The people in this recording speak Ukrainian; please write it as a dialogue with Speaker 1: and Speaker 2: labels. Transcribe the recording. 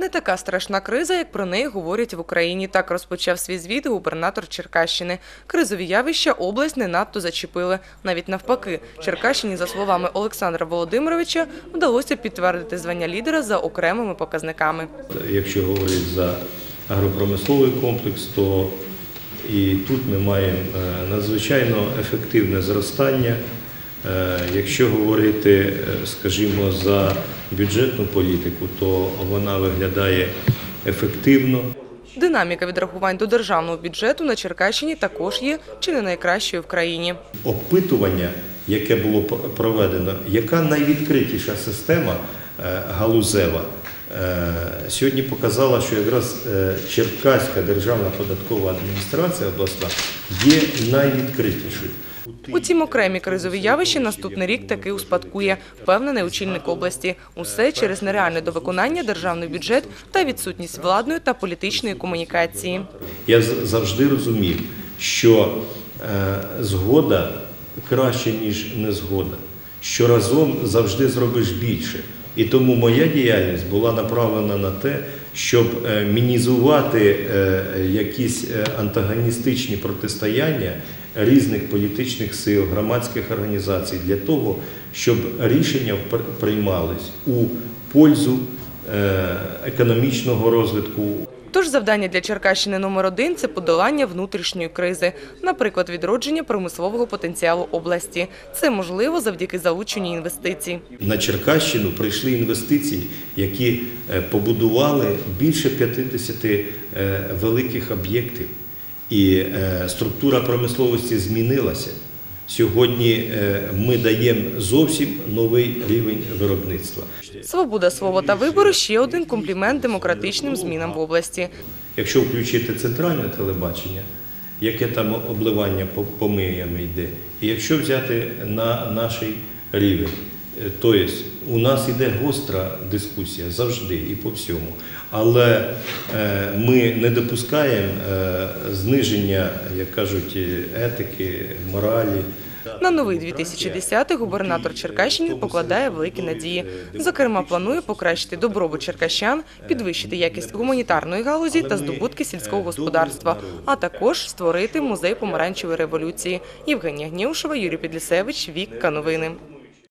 Speaker 1: Не така страшна криза, як про неї говорять в Україні. Так розпочав свій звіт губернатор Черкащини. Кризові явища область не надто зачепили. Навіть навпаки, Черкащині, за словами Олександра Володимировича, вдалося підтвердити звання лідера за окремими показниками.
Speaker 2: Якщо говорити за агропромисловий комплекс, то і тут ми маємо е, надзвичайно ефективне зростання. Е, Якщо говорити, е, скажімо, за бюджетну політику, то вона виглядає ефективно.
Speaker 1: Динаміка відрахувань до державного бюджету на Черкащині також є чи не найкращою в країні.
Speaker 2: Опитування, яке було проведено, яка найвідкритіша система е, галузева, сьогодні показала, що якраз е, Черкаська державна податкова адміністрація обласна є найвідкритішою.
Speaker 1: Утім, окремі кризові явища наступний рік таки успадкує, впевнений очільник області. Усе через нереальне до виконання державний бюджет та відсутність владної та політичної комунікації.
Speaker 2: Я завжди розумів, що е, згода краще, ніж незгода, що разом завжди зробиш більше. І тому моя діяльність була направлена на те, щоб е, мінізувати е, якісь е, антагоністичні протистояння різних політичних сил, громадських організацій для того, щоб рішення пр- приймались у пользу економічного розвитку
Speaker 1: Тож завдання для Черкащини номер один це подолання внутрішньої кризи, наприклад, відродження промислового потенціалу області. Це можливо завдяки залученню інвестицій.
Speaker 2: На Черкащину прийшли інвестиції, які е, побудували більше 50 е, великих об'єктів. І е, структура промисловості змінилася. Сьогодні е, ми даємо зовсім новий рівень виробництва.
Speaker 1: Свобода слова та вибору ще один комплімент демократичним змінам в області.
Speaker 2: Якщо включити центральне телебачення, яке там обливання по- помиями йде, і якщо взяти на наш рівень, тобто у нас йде гостра дискусія завжди і по всьому, але е, ми не допускаємо е, зниження, як кажуть, етики, моралі.
Speaker 1: На новий 2010-й губернатор Черкащини покладає великі надії. Зокрема, планує покращити добробут черкащан, підвищити якість гуманітарної галузі та здобутки сільського господарства, а також створити музей помаранчевої революції. Євгенія Гнєушева, Юрій Підлісевич, Вікка Новини.